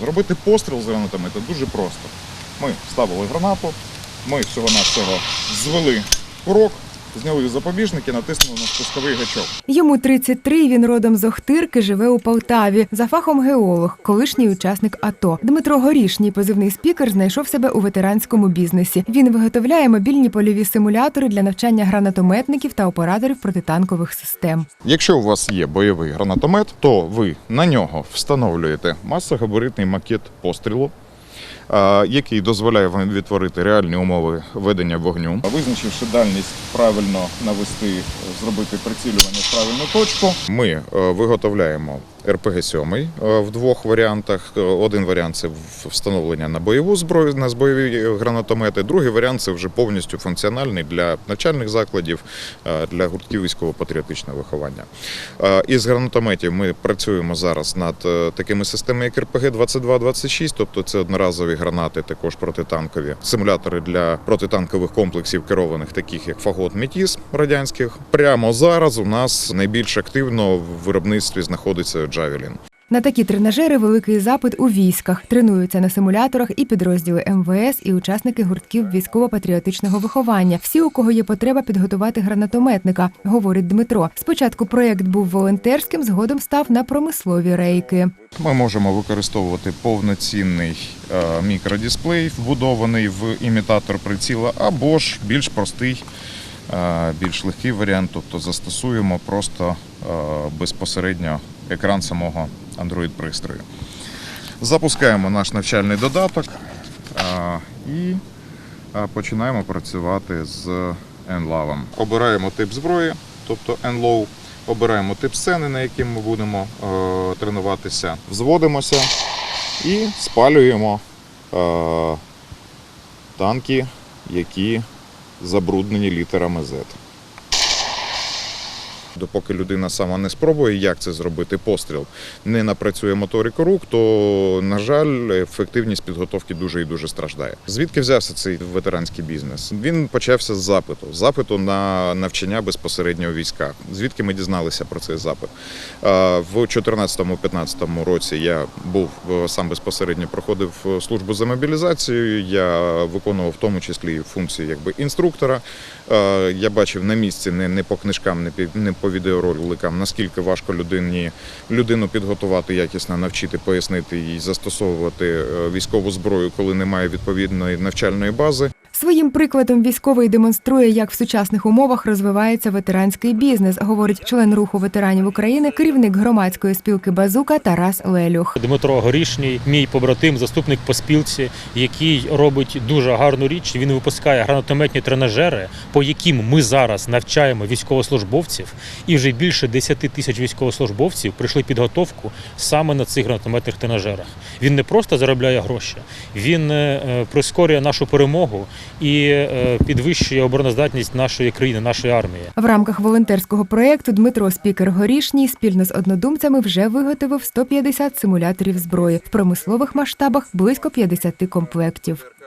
Зробити постріл з гранатами це дуже просто. Ми вставили гранату, ми всього-навсього звели курок, зняли запобіжники, натиснули на спусковий гачок. Йому 33, він родом з Охтирки, живе у Полтаві. За фахом геолог, колишній учасник АТО. Дмитро Горішній, позивний спікер, знайшов себе у ветеранському бізнесі. Він виготовляє мобільні польові симулятори для навчання гранатометників та операторів протитанкових систем. Якщо у вас є бойовий гранатомет, то ви на нього встановлюєте масогабаритний макет пострілу, який дозволяє вам відтворити реальні умови ведення вогню. Визначивши дальність, правильно навести, зробити прицілювання в правильну точку. Ми е, виготовляємо РПГ-7 е, в двох варіантах. Е, Один варіант це встановлення на бойову зброю, на бойові гранатомети. Другий варіант це вже повністю функціональний для навчальних закладів, е, для гуртків військово-патріотичного виховання. Із гранатометів ми працюємо зараз над такими системами, як РПГ-22-26, тобто це одноразові гранати, також протитанкові, симулятори для протитанкових комплексів керованих, таких як Фагот Метіс радянських. Прямо зараз у нас найбільш активно в виробництві знаходиться Джавелін. На такі тренажери великий запит у військах. Тренуються на симуляторах і підрозділи МВС, і учасники гуртків військово-патріотичного виховання. Всі, у кого є потреба підготувати гранатометника, говорить Дмитро. Спочатку проєкт був волонтерським, згодом став на промислові рейки. Ми можемо використовувати повноцінний е, мікродисплей, вбудований в імітатор приціла, або ж більш простий, е, більш легкий варіант, тобто застосуємо просто е, безпосередньо екран самого Android-пристрою. Запускаємо наш навчальний додаток і починаємо працювати з NLAV. Обираємо тип зброї, тобто NLAW, обираємо тип сцени, на яким ми будемо е, тренуватися, взводимося і спалюємо е, танки, які забруднені літерами Z. Допоки людина сама не спробує, як це зробити постріл, не напрацює моторику рук, то, на жаль, ефективність підготовки дуже і дуже страждає. Звідки взявся цей ветеранський бізнес? Він почався з запиту, запиту на навчання безпосередньо у військах. Звідки ми дізналися про цей запит? В 2014-2015 році я був е, сам безпосередньо проходив е, службу за мобілізацією. Я виконував в тому числі функції якби інструктора. Я бачив на місці не, не по книжкам, не, не по відеороликам, наскільки важко людині людину підготувати, якісно навчити, пояснити і застосовувати е, військову зброю, коли немає відповідної навчальної бази. Своїм прикладом військовий демонструє, як в сучасних умовах розвивається ветеранський бізнес, говорить член руху ветеранів України, керівник громадської спілки Базука Тарас Лелюх. Дмитро Горішній, мій побратим, заступник по спілці, який робить дуже гарну річ. Він випускає гранатометні тренажери, по яким ми зараз навчаємо військовослужбовців, і вже більше 10 тисяч військовослужбовців пройшли підготовку саме на цих гранатометних тренажерах. Він не просто заробляє гроші, він е, прискорює нашу перемогу і е, підвищує обороноздатність нашої країни, нашої армії. В рамках волонтерського проєкту Дмитро Спікер Горішній спільно з однодумцями вже виготовив 150 симуляторів зброї в промислових масштабах близько 50 комплектів.